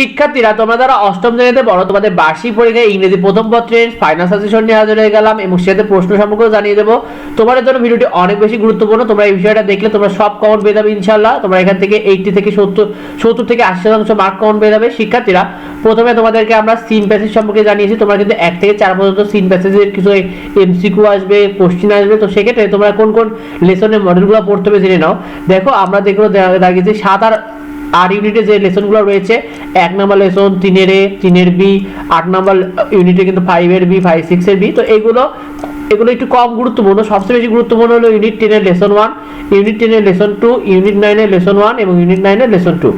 শিক্ষার্থীরা, তোমরা যারা অষ্টম শ্রেণীতে পড়ো, তোমাদের বার্ষিক পরীক্ষায় ইংরেজি প্রথম পত্রের ফাইনাল সাজেশন নিয়ে হাজির হয়ে গেলাম এবং সাথে প্রশ্ন সম্পর্কেও জানিয়ে দেবো। তোমাদের জন্য ভিডিওটি অনেক বেশি গুরুত্বপূর্ণ। তোমরা এই বিষয়টা দেখলে তোমরা সব কমন পেয়ে যাবে ইনশাল্লাহ তোমরা এখান থেকে এইটটি থেকে সত্তর সত্তর থেকে আশি শতাংশ মার্ক কমন পেয়ে যাবে। শিক্ষার্থীরা, প্রথমে তোমাদেরকে আমরা সিন প্যাসেজ সম্পর্কে জানিয়েছি। তোমরা কিন্তু এক থেকে চার পর্যন্ত সিন প্যাসেজের কিছু এমসিকিউ আসবে কোশ্চিন আসবে। তো সেক্ষেত্রে তোমরা কোন কোন লেসনের মডেলগুলো পড়তে হবে জেনে নাও। দেখো, আমরা যেগুলো দাগিয়েছি সাত আর আর ইউনিটে যে লেসনগুলো রয়েছে, এক নম্বর লেসন তিনের এ, তিনের বি, আট নম্বর ইউনিটে কিন্তু ফাইভের বি ফাইভ সিক্সের বি। তো এগুলো এগুলো একটু কম গুরুত্বপূর্ণ। সবচেয়ে বেশি গুরুত্বপূর্ণ হলো ইউনিট টেনের লেসন ওয়ান ইউনিট টেনের লেসন টু ইউনিট নাইনের লেসন ওয়ান এবং ইউনিট নাইনের লেসন টু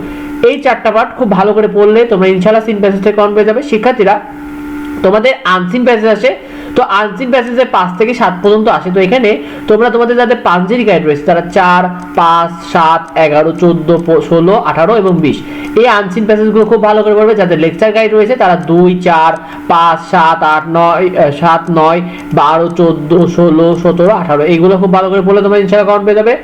এই চারটা পার্ট খুব ভালো করে পড়লে তোমরা ইনশাল্লাহ সিন প্যাসেজ থেকে কম পেয়ে যাবে। শিক্ষার্থীরা, তোমাদের আনসিন প্যাসেজ আসে তো আনসিন প্যাসেজে পাঁচ থেকে সাত পর্যন্ত আসে। তো এখানে তোমরা তোমাদের যাদের পাঞ্জেরি গাইড রয়েছে, তারা চার, পাঁচ, সাত, এগারো, চোদ্দ ষোলো, আঠারো এবং বিশ। এই আনসিন প্যাসেজগুলো খুব ভালো করে পড়বে। যাদের লেকচার গাইড রয়েছে, তারা দুই, চার, পাঁচ, সাত, আট, নয় সাত, নয়, বারো, চোদ্দ, ষোলো, সতেরো, আঠারো। এইগুলো খুব ভালো করে পড়লে তোমরা ইনশাল্লাহ কাউন্ট পেয়ে যাবে।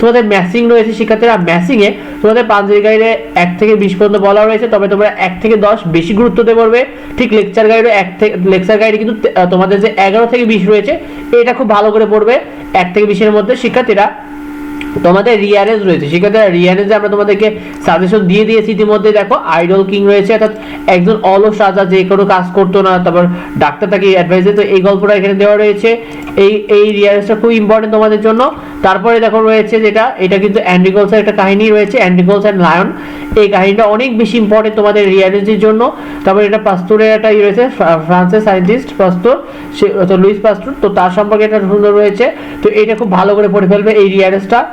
তোমাদের ম্যাসিং রয়েছে, শিক্ষার্থীরা ম্যাসিংয়ে তোমাদের পাঞ্জেরি গাইডে এক থেকে বিশ পর্যন্ত বলা রয়েছে। তবে তোমরা এক থেকে দশ বেশি গুরুত্ব দিয়ে পড়বে। ঠিক লেকচার গাইডে এক থেকে লেকচার গাইডে কিন্তু তোমাদের যে এগারো থেকে বিশ রয়েছে। এটা খুব ভালো করে পড়বে। এক থেকে বিশের মধ্যে শিক্ষার্থীরা তোমাদের রিয়ারেজ রয়েছে। সেক্ষেত্রে রিয়ারেজে আমরা তোমাদেরকে সাজেশন দিয়ে দিয়েছি ইতিমধ্যে। দেখো আইডল কিং রয়েছে, অর্থাৎ একজন অলস রাজা, যে কোনো কাজ করতো না, তারপর ডাক্তার তাকে অ্যাডভাইস দিত। এই গল্পটা এখানে দেওয়া রয়েছে। এই এই রিয়ারেজটা খুব ইম্পর্টেন্ট তোমাদের জন্য। তারপরে দেখো রয়েছে যেটা, এটা কিন্তু অ্যান্ড্রিগলসের একটা কাহিনী রয়েছে অ্যান্ড্রিগলস অ্যান্ড লায়ন এই কাহিনীটা অনেক বেশি ইম্পর্টেন্ট তোমাদের রিয়ারেজের জন্য। তারপরে এটা পাস্তুরের একটা ই রয়েছে, ফ্রা- ফ্রান্সের সায়েন্টিস্ট পাস্তুর, সে লুইস পাস্তুর। তো তার সম্পর্কে একটা সুন্দর রয়েছে। তো এটা খুব ভালো করে পড়ে ফেলবে এই রিয়ারেজটা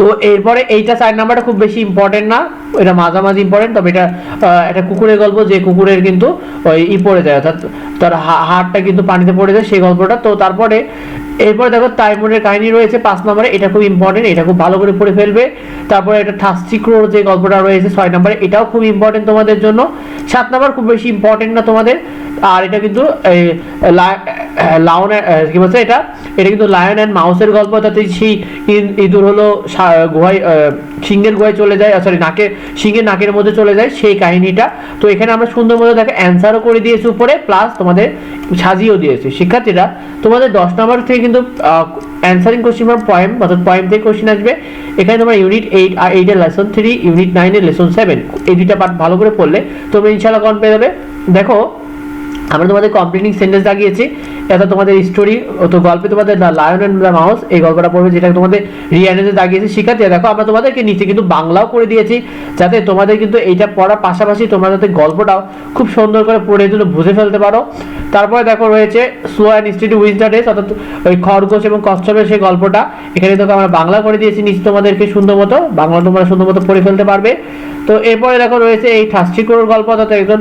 তো এরপরে এইটা চার নাম্বারটা খুব বেশি ইম্পর্টেন্ট না। এটা মাঝামাঝি ইম্পর্টেন্ট তবে এটা একটা কুকুরের গল্প, যে কুকুরের কিন্তু ওই ই পড়ে যায়, অর্থাৎ তার হাড়টা কিন্তু পানিতে পড়ে যায়, সেই গল্পটা। তো তারপরে, এরপরে দেখো তাইমুরের কাহিনী রয়েছে পাঁচ নম্বরে, এটা খুব ইম্পর্টেন্ট এটা খুব ভালো করে পড়ে ফেলবে। তারপরে একটা ঠাস্তিক্রোর যে গল্পটা রয়েছে, ছয় নম্বরে, এটাও খুব ইম্পর্টেন্ট তোমাদের জন্য। সাত নম্বর খুব বেশি ইম্পর্টেন্ট না তোমাদের, আর এটা কিন্তু লায়ন কি বলছে এটা? এটা কিন্তু লায়ন অ্যান্ড মাউসের গল্প তাতে সেই ইঁদুর হলো গুহায় সিংহের গুহায় চলে যায় সরি নাকে সিংহের নাকের মধ্যে চলে যায় সেই কাহিনীটা। তো এখানে আমরা সুন্দর মতো দেখো অ্যান্সারও করে দিয়েছি উপরে প্লাস তোমাদের সাজিয়েও দিয়েছি। শিক্ষার্থীরা, তোমাদের দশ নম্বর থেকে কিন্তু অ্যান্সারিং কোশ্চিন ফ্রম পয়েম অর্থাৎ পয়েম থেকে কোশ্চিন আসবে। এখানে তোমার ইউনিট এইট আর এইটের লেসন থ্রি ইউনিট নাইনের লেসন সেভেন এই দুইটা পার্ট ভালো করে পড়লে তুমি ইনশাল্লাহ কন পেয়ে যাবে। দেখো আমরা তোমাদের কমপ্লিটিং সেন্টেন্স লাগিয়েছি। এটা তোমাদের স্টোরি তো গল্পে তোমাদের the lion and the mouse এই গল্পটা পড়বে যেটা তোমাদের রিয়ানেজে দাগিয়েছি শিখাতে দেখো, আমরা তোমাদেরকে নিচে কিন্তু বাংলাও করে দিয়েছি, যাতে তোমাদের কিন্তু এইটা পড়ার পাশাপাশি তোমরা যাতে গল্পটাও খুব সুন্দর করে পড়ে জন্য বুঝে ফেলতে পারো। তারপরে দেখো রয়েছে slow and steady the race অর্থাৎ ওই খরগোশ এবং কচ্ছপের সেই গল্পটা। এখানে দেখো আমরা বাংলা করে দিয়েছি, নিচে তোমাদেরকে সুন্দর মতো, বাংলা তোমরা সুন্দর মতো পড়ে ফেলতে পারবে। তো এরপরে দেখো রয়েছে এই ঠাস্টিকোর গল্প, অর্থাৎ একজন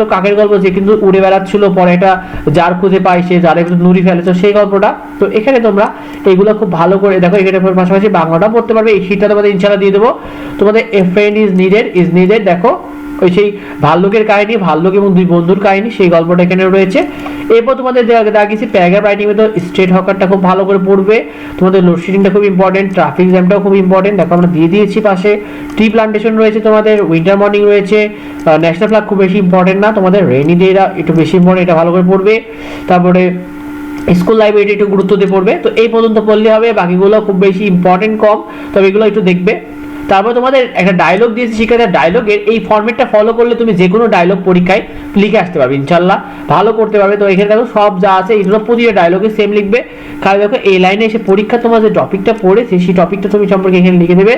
তো কাকের গল্প যে কিন্তু উড়ে বেড়াচ্ছিল, পরে এটা যার খুঁজে পায় সে, যার একটু নুড়ি ফেলেছে সেই গল্পটা। তো এখানে তোমরা এইগুলো খুব ভালো করে দেখো, এখানে পাশাপাশি বাংলাটা পড়তে পারবে, এই শীতটা তোমাদের ইনশাল্লাহ দিয়ে দেবো। তোমাদের a friend is needed is needed দেখো। ওই সেই ভাল্লুকের কাহিনী, ভাল্লুক এবং দুই বন্ধুর কাহিনী, সেই গল্পটা এখানে রয়েছে। এরপর তোমাদের দাগিয়েছি প্যারাগ্রাফ রাইটিং তো স্ট্রেট হকারটা খুব ভালো করে পড়বে। তোমাদের লোডশেডিংটা খুব ইম্পর্টেন্ট ট্রাফিক জ্যামটাও খুব ইম্পর্টেন্ট দেখো, আমরা দিয়ে দিয়েছি পাশে। ট্রি প্লান্টেশন রয়েছে তোমাদের উইন্টার মর্নিং রয়েছে। ন্যাশনাল ফ্ল্যাগ খুব বেশি ইম্পর্টেন্ট না। তোমাদের রেনি ডেটা একটু বেশি ইম্পর্টেন্ট এটা ভালো করে পড়বে। তারপরে স্কুল লাইব্রেরি একটু গুরুত্ব দিয়ে পড়বে। তো এই পর্যন্ত পড়লে হবে, বাকিগুলো খুব বেশি ইম্পর্টেন্ট কম। তবে এগুলো একটু দেখবে। তারপর তোমাদের একটা ডায়লগ দিয়েছি শিক্ষার্থীর ডায়লগের এই ফর্মেটটা ফলো করলে তুমি যে কোনো ডায়লগ পরীক্ষায় লিখে আসতে পারবে, ইনশাল্লাহ। ভালো করতে পারবে। তো এখানে দেখো সব যা আছে এগুলো প্রতিটা ডায়লগে সেম লিখবে। কারণ দেখো এই লাইনে এসে পরীক্ষা তোমার যে টপিকটা পড়েছে, সেই টপিকটা তুমি সম্পর্কে এখানে লিখে দেবে।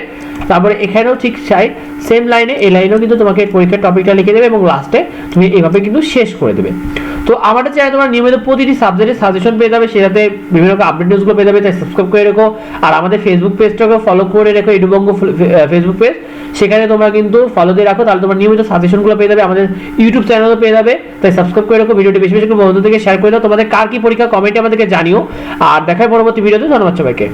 তারপরে এখানেও ঠিক চাই সেম লাইনে এই লাইনেও কিন্তু তোমাকে পরীক্ষার টপিকটা লিখে দেবে এবং লাস্টে তুমি এইভাবে কিন্তু শেষ করে দেবে। তো আমাদের চাই তোমার নিয়মিত প্রতিটি সাবজেক্টের সাজেশন পেয়ে যাবে, সেটাতে বিভিন্ন রকম আপডেট নিউজগুলো পেয়ে যাবে, তাই সাবস্ক্রাইব করে রেখো। আর আমাদের ফেসবুক পেজটাকে ফলো করে রেখো, ইডুবঙ্গ ফেসবুক পেজ সেখানে তোমরা কিন্তু ফলো দিয়ে রাখো, তাহলে তোমার নিয়মিত সাজেশনগুলো পেয়ে যাবে, আমাদের ইউটিউব চ্যানেলও পেয়ে যাবে। তাই সাবস্ক্রাইব করে রেখো, ভিডিওটি বেশি বেশি বন্ধুদেরকে শেয়ার করে দাও। তোমাদের কার কি পরীক্ষা কমেন্টে আমাদেরকে জানিও। আর দেখায় পরবর্তী ভিডিওতে, ধন্যবাদ সবাইকে।